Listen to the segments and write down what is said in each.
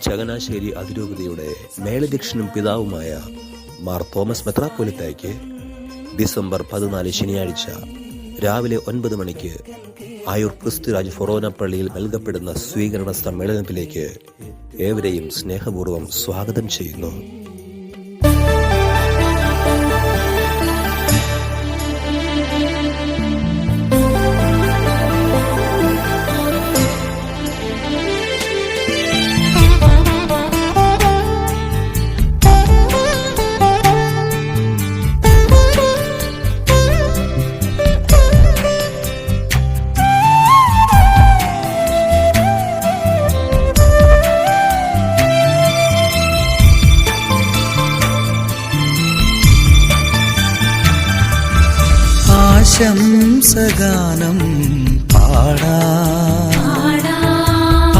ചങ്ങനാശ്ശേരി അതിരൂപതയുടെ മേലധ്യക്ഷനും പിതാവുമായ Mar Thomas മെത്രാപ്പൊലിത്തായ്ക്ക് December പതിനാല് ശനിയാഴ്ച രാവിലെ ഒൻപത് മണിക്ക് ആയൂർ ക്രിസ്തുരാജ് ഫൊറോന പള്ളിയിൽ നൽകപ്പെടുന്ന സ്വീകരണ സമ്മേളനത്തിലേക്ക് ഏവരെയും സ്നേഹപൂർവം സ്വാഗതം ചെയ്യുന്നു. ആശംസഗാനം പാടാ.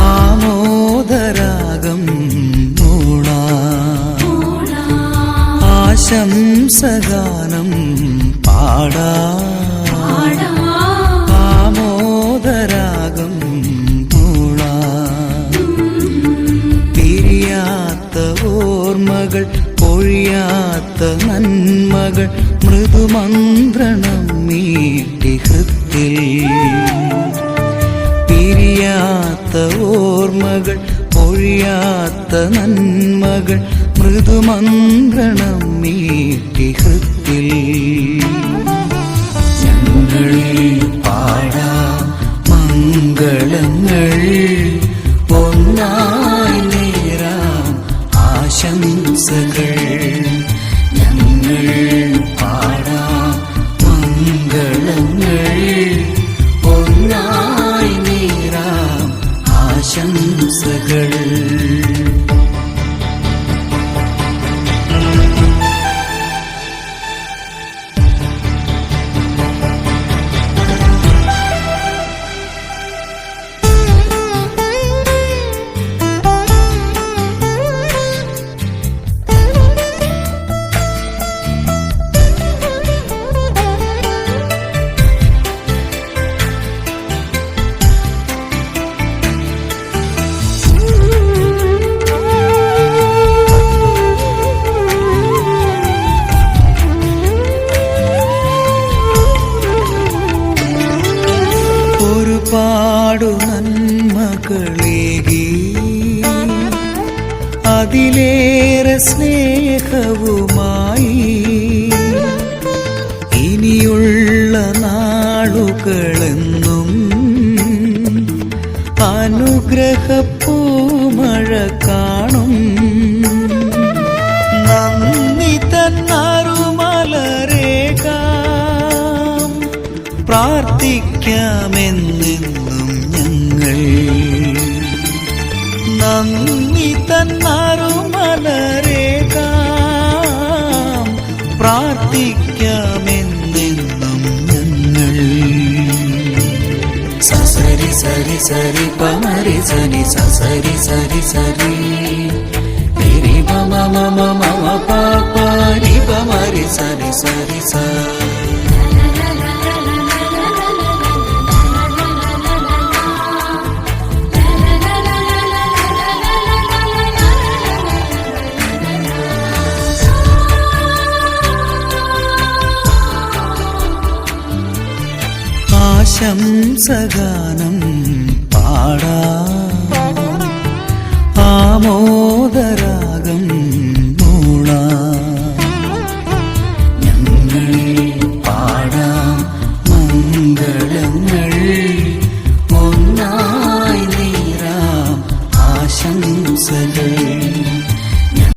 ആമോദരാഗം മൂളാ ആശംസഗാനം പാടാ. നന്മകൾ മൃദുമന്ത്രണം നീട്ടി ഹൃത്തിൽ. പിരിയാത്ത ഓർമ്മകൾ പൊഴിയാത്ത നന്മകൾ മൃദുമന്ത്രണം നീട്ടി ഹൃത്തിൽ. ഞങ്ങൾ പാടാം മംഗളങ്ങൾ ഒന്നായി നേരാം ആശംസകൾ. ഒരുപാടു നന്മകളേകി അതിലേറെ സ്നേഹവുമായി ഇനിയുള്ള നാളുകളെന്നും അനുഗ്രഹപ്പൂമഴ പ്രാർത്ഥിക്കാമെന്നെന്നും ഞങ്ങൾ നന്ദി തന്നാറുമലരേകാം പ്രാർത്ഥിക്കാമെന്നെന്നും ഞങ്ങൾ സസരി സരി സരി പമരി സരി സസരി സരി സരി. മമ മമ മമ പാപ രി പമരി സരി സരി സരി ആശംസഗാനം പാടാ. ആമോദരാഗം